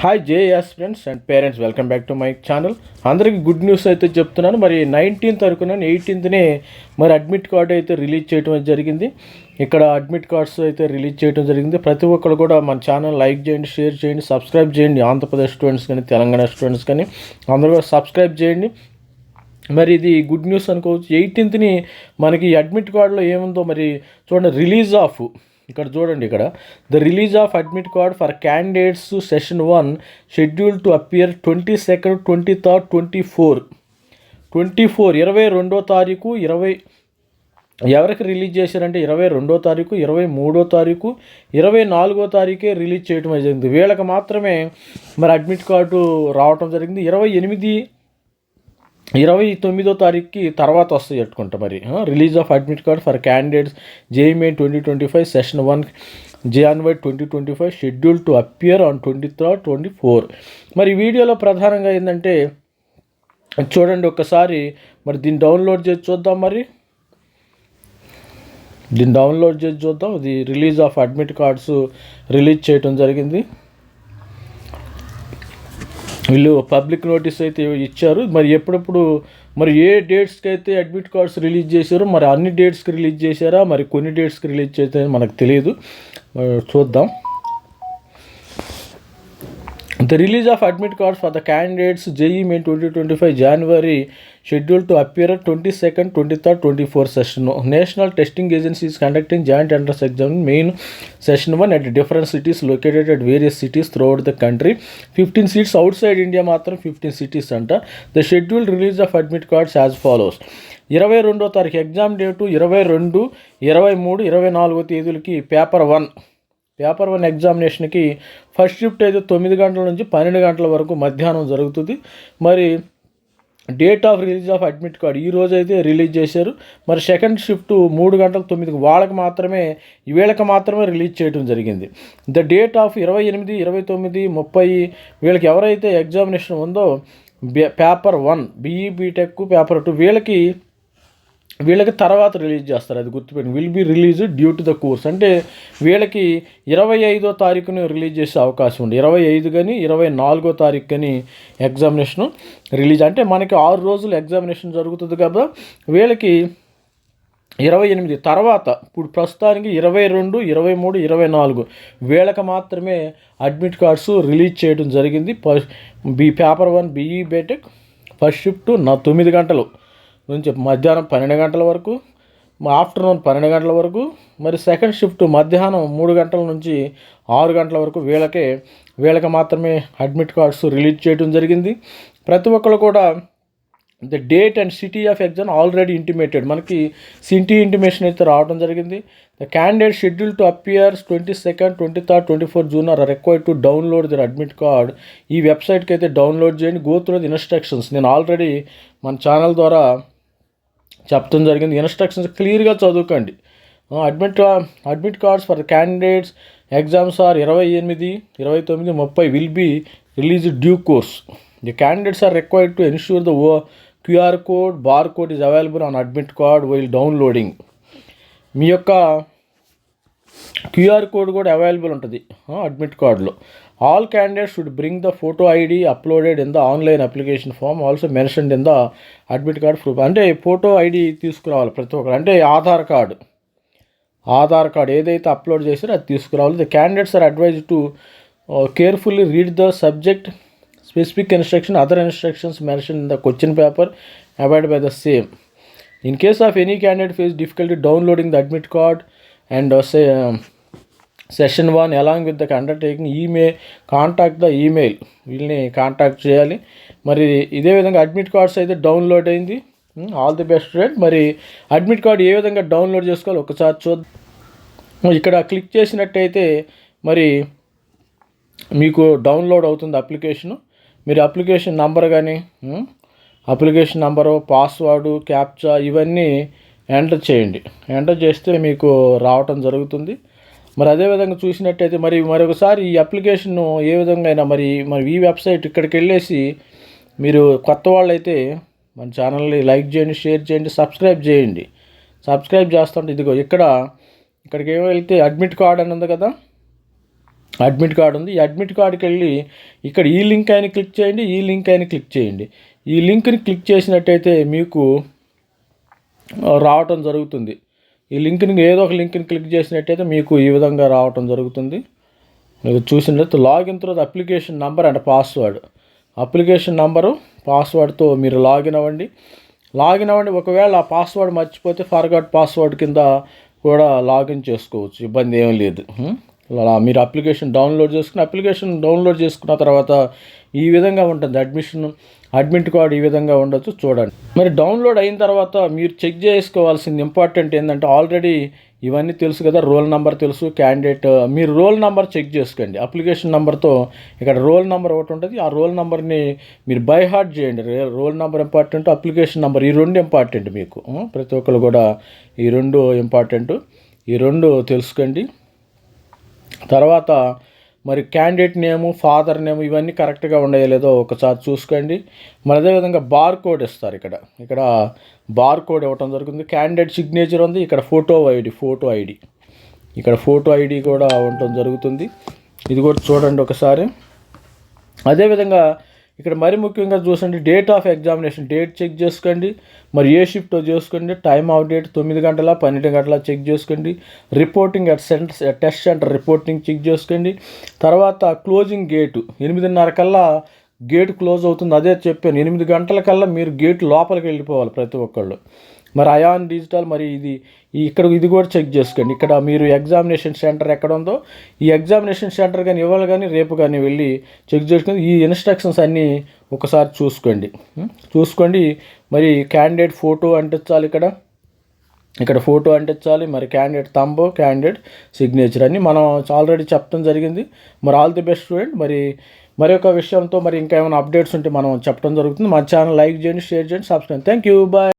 Hi JS friends and parents welcome back to my channel అందరికీ good news అయితే చెప్తున్నాను. మరి నైన్టీన్త్ వరకున ఎయిటీన్త్నే మరి అడ్మిట్ కార్డ్ అయితే రిలీజ్ చేయడం జరిగింది. ఇక్కడ అడ్మిట్ కార్డ్స్ అయితే రిలీజ్ చేయడం జరిగింది. ప్రతి ఒక్కరు కూడా మన ఛానల్ లైక్ చేయండి షేర్ చేయండి సబ్స్క్రైబ్ చేయండి. ఆంధ్రప్రదేశ్ స్టూడెంట్స్ కానీ తెలంగాణ స్టూడెంట్స్ కానీ అందరూ కూడా సబ్స్క్రైబ్ చేయండి. మరి ఇది గుడ్ న్యూస్ అనుకోవచ్చు. ఎయిటీన్త్ని మనకి అడ్మిట్ కార్డులో ఏముందో మరి చూడండి రిలీజ్ ఆఫ్ ఇక్కడ చూడండి ఇక్కడ. The release of admit card for candidates session one schedule to appear twenty second twenty third twenty four twenty four ఇరవై రెండో తారీఖు ఇరవై ఎవరికి రిలీజ్ చేశారంటే ఇరవై రెండో తారీఖు ఇరవై మూడో తారీఖు ఇరవై నాలుగో తారీఖే రిలీజ్ చేయడం జరిగింది. వీళ్ళకి మాత్రమే మరి అడ్మిట్ కార్డు రావటం జరిగింది. ఇరవై ఎనిమిది ఇరవై తొమ్మిదో తారీఖుకి తర్వాత వస్తాయి పెట్టుకుంటా మరి. Release of admit card for candidates JEE Main twenty twenty five session one January twenty twenty five schedule to appear on twenty third twenty four. మరి వీడియోలో ప్రధానంగా ఏంటంటే చూడండి ఒక్కసారి మరి దీన్ని డౌన్లోడ్ చేసి చూద్దాం మరి. దీన్ని డౌన్లోడ్ చేసి చూద్దాం. ఇది release of admit cards release చేయటం జరిగింది. వీళ్ళు పబ్లిక్ నోటీస్ అయితే ఇచ్చారు. మరి ఎప్పుడప్పుడు మరి ఏ డేట్స్కి అయితే అడ్మిట్ కార్డ్స్ రిలీజ్ చేశారో మరి అన్ని డేట్స్కి రిలీజ్ చేశారా మరి కొన్ని డేట్స్కి రిలీజ్ చేస్తే మనకు తెలియదు. చూద్దాం. The release of admit cards for the candidates JEE Main twenty twenty five January schedule to appear twenty second twenty third twenty four session National Testing Agencies conducting Joint Entrance Exam Main session one at different cities located at various cities through the country fifteen seats outside India మాత్రం fifteen cities అంట. The schedule release of admit cards as follows ఇరవై రెండో తారీఖు exam date ఇరవై రెండు ఇరవై మూడు ఇరవై నాలుగో తేదీలకి పేపర్ వన్ పేపర్ వన్ ఎగ్జామినేషన్కి ఫస్ట్ షిఫ్ట్ అయితే తొమ్మిది గంటల నుంచి పన్నెండు గంటల వరకు మధ్యాహ్నం జరుగుతుంది. మరి date of release of admit card ఈ రోజు అయితే రిలీజ్ చేశారు. మరి సెకండ్ షిఫ్ట్ మూడు గంటల తొమ్మిదికి వాళ్ళకి మాత్రమే వీళ్ళకి మాత్రమే రిలీజ్ చేయడం జరిగింది. ద డేట్ ఆఫ్ ఇరవై ఎనిమిది ఇరవై తొమ్మిది ముప్పై వీళ్ళకి ఎవరైతే ఎగ్జామినేషన్ ఉందో paper one BE BTech paper two వీళ్ళకి వీళ్ళకి తర్వాత రిలీజ్ చేస్తారు అది గుర్తుపెట్టి will be release due to the course అంటే వీళ్ళకి ఇరవై ఐదో తారీఖున రిలీజ్ చేసే అవకాశం ఉంది. ఇరవై ఐదు కానీ ఇరవై నాలుగో తారీఖు కానీ ఎగ్జామినేషన్ రిలీజ్ అంటే మనకి ఆరు రోజులు ఎగ్జామినేషన్ జరుగుతుంది కదా వీళ్ళకి ఇరవై ఎనిమిది తర్వాత ఇప్పుడు ప్రస్తుతానికి ఇరవై రెండు ఇరవై మూడు ఇరవై నాలుగు వీళ్ళకి మాత్రమే అడ్మిట్ కార్డ్స్ రిలీజ్ చేయడం జరిగింది. B paper one BE BTech first shift నా తొమ్మిది గంటలు. నుంచి మధ్యాహ్నం పన్నెండు గంటల వరకు ఆఫ్టర్నూన్ పన్నెండు గంటల వరకు మరి సెకండ్ షిఫ్ట్ మధ్యాహ్నం మూడు గంటల నుంచి ఆరు గంటల వరకు వీళ్ళకే వీళ్ళకి మాత్రమే అడ్మిట్ కార్డ్స్ రిలీజ్ చేయడం జరిగింది. ప్రతి ఒక్కరు కూడా the date and city of exam already intimated. మనకి సిటీ ఇంటిమేషన్ అయితే రావడం జరిగింది. The candidate schedule to appears twenty second twenty third twenty four June are required to download their admit card ఈ వెబ్సైట్కి అయితే డౌన్లోడ్ చేయండి. గో త్రూ ది ఇన్స్ట్రక్షన్స్ నేను already మన ఛానల్ ద్వారా చెప్పడం జరిగింది. ఇన్స్ట్రక్షన్స్ క్లియర్గా చదువుకోండి. Admit admit cards for candidates exams are ఇరవై ఎనిమిది ఇరవై తొమ్మిది ముప్పై will be release due course the candidates are required to ensure the oh QR code bar code is available on admit card while downloading మీ యొక్క QR code కూడా available ఉంటుంది. Admit కార్డులో all candidates should bring the photo ID uploaded in the online application form also mentioned in the admit card proof అంటే photo ID తీసుకురావాలి ప్రతి ఒక్కరు. అంటే Aadhaar card. Aadhaar card ఏదైతే అప్లోడ్ చేశారో అది తీసుకురావాలి. The candidates are advise to carefully read the subject specific instruction other instructions mention in the question paper avoid by the same in case of any candidate face difficulty downloading the admit card and say session one along with the undertaking email contact the email. వీళ్ళని contact చేయాలి. మరి ఇదే విధంగా admit cards అయితే download అయింది. All the best student మరి admit card ఏ విధంగా డౌన్లోడ్ చేసుకోవాలి? ఒకసారి చూద్దాం. ఇక్కడ క్లిక్ చేసినట్టయితే మరి మీకు డౌన్లోడ్ అవుతుంది అప్లికేషను మీరు అప్లికేషన్ నంబర్ కానీ అప్లికేషన్ నంబరు పాస్వర్డు క్యాప్చా ఇవన్నీ ఎంటర్ చేయండి. ఎంటర్ చేస్తే మీకు రావటం జరుగుతుంది. మరి అదేవిధంగా చూసినట్టయితే మరి మరొకసారి ఈ అప్లికేషన్ను ఏ విధంగా అయినా మరి మరి ఈ వెబ్సైట్ ఇక్కడికి వెళ్ళేసి మీరు కొత్త వాళ్ళైతే మన ఛానల్ని లైక్ చేయండి షేర్ చేయండి సబ్స్క్రైబ్ చేయండి. సబ్స్క్రైబ్ చేస్తుంటే ఇదిగో ఇక్కడ ఇక్కడికి ఏమో వెళ్తే అడ్మిట్ కార్డ్ అని ఉంది కదా? అడ్మిట్ కార్డు ఉంది. ఈ అడ్మిట్ కార్డుకి వెళ్ళి ఇక్కడ ఈ లింక్ అయిన క్లిక్ చేయండి ఈ లింక్ అయిన క్లిక్ చేయండి. ఈ లింక్ని క్లిక్ చేసినట్టయితే మీకు రావటం జరుగుతుంది. ఈ లింక్ని ఏదో ఒక లింక్ని క్లిక్ చేసినట్టయితే మీకు ఈ విధంగా రావటం జరుగుతుంది. మీరు చూసినట్లయితే లాగిన్ తర్వాత application number and password. Application number పాస్వర్డ్తో మీరు లాగిన్ అవ్వండి. లాగిన్ అవ్వండి ఒకవేళ ఆ పాస్వర్డ్ మర్చిపోతే ఫర్గాట్ పాస్వర్డ్ కింద కూడా లాగిన్ చేసుకోవచ్చు. ఇబ్బంది ఏం లేదు. అలా మీరు అప్లికేషన్ డౌన్లోడ్ చేసుకుని అప్లికేషన్ డౌన్లోడ్ చేసుకున్న తర్వాత ఈ విధంగా ఉంటుంది. అడ్మిషన్ అడ్మిట్ కార్డ్ ఈ విధంగా ఉండొచ్చు. చూడండి. మరి డౌన్లోడ్ అయిన తర్వాత మీరు చెక్ చేసుకోవాల్సింది ఇంపార్టెంట్ ఏంటంటే ఆల్రెడీ ఇవన్నీ తెలుసు కదా రోల్ నెంబర్ తెలుసు క్యాండిడేట్ మీరు రోల్ నెంబర్ చెక్ చేసుకోండి. అప్లికేషన్ నెంబర్తో ఇక్కడ రోల్ నెంబర్ ఒకటి ఉంటుంది. ఆ రోల్ నెంబర్ని మీరు బై హార్ట్ చేయండి. Roll number important application number ఈ రెండు ఇంపార్టెంట్ మీకు. ప్రతి ఒక్కరు కూడా ఈ రెండు ఇంపార్టెంట్ ఈ రెండు తెలుసుకోండి. తర్వాత మరి క్యాండిడేట్ నేము ఫాదర్ నేమ్ ఇవన్నీ కరెక్ట్గా ఉన్నాయో లేదో ఒకసారి చూసుకోండి. మరి అదేవిధంగా బార్ కోడ్ ఇస్తారు ఇక్కడ. ఇక్కడ బార్ కోడ్ ఇవ్వటం జరుగుతుంది. క్యాండిడేట్ సిగ్నేచర్ ఉంది. ఇక్కడ ఫోటో ఐడి ఫోటో ఐడి ఇక్కడ ఫోటో ఐడి కూడా ఉండటం జరుగుతుంది. ఇది కూడా చూడండి ఒకసారి. అదేవిధంగా ఇక్కడ మరి ముఖ్యంగా చూసండి date of examination date check చేసుకోండి. మరి ఏ షిఫ్ట్ చేసుకోండి టైం ఆఫ్ డేట్ తొమ్మిది గంటల పన్నెండు గంటల చెక్ చేసుకోండి. Reporting at centre test centre reporting check చేసుకోండి. తర్వాత క్లోజింగ్ గేటు ఎనిమిదిన్నర కల్లా గేట్ క్లోజ్ అవుతుంది. అదే చెప్పాను ఎనిమిది గంటల కల్లా మీరు గేట్ లోపలికి వెళ్ళిపోవాలి ప్రతి ఒక్కళ్ళు. మరి అయాన్ డిజిటల్ మరి ఇది ఇక్కడ ఇది కూడా చెక్ చేసుకోండి. ఇక్కడ మీరు ఎగ్జామినేషన్ సెంటర్ ఎక్కడ ఉందో ఈ ఎగ్జామినేషన్ సెంటర్ కానీ ఇవ్వాలి కానీ రేపు కానీ వెళ్ళి చెక్ చేసుకొని ఈ ఇన్స్ట్రక్షన్స్ అన్నీ ఒకసారి చూసుకోండి. చూసుకోండి. మరి క్యాండిడేట్ ఫోటో అంటించాలి ఇక్కడ. ఇక్కడ ఫోటో అంటించాలి. మరి క్యాండిడేట్ తంబో క్యాండిడేట్ సిగ్నేచర్ అని మనం ఆల్రెడీ చెప్పడం జరిగింది. మరి ఆల్ ది బెస్ట్ స్టూడెంట్ మరి మరొక విషయంతో మరి ఇంకా ఏమైనా అప్డేట్స్ ఉంటే మనం చెప్పడం జరుగుతుంది. మా ఛానల్ లైక్ చేయండి షేర్ చేయండి సబ్స్క్రైబ్ థ్యాంక్ యూ బాయ్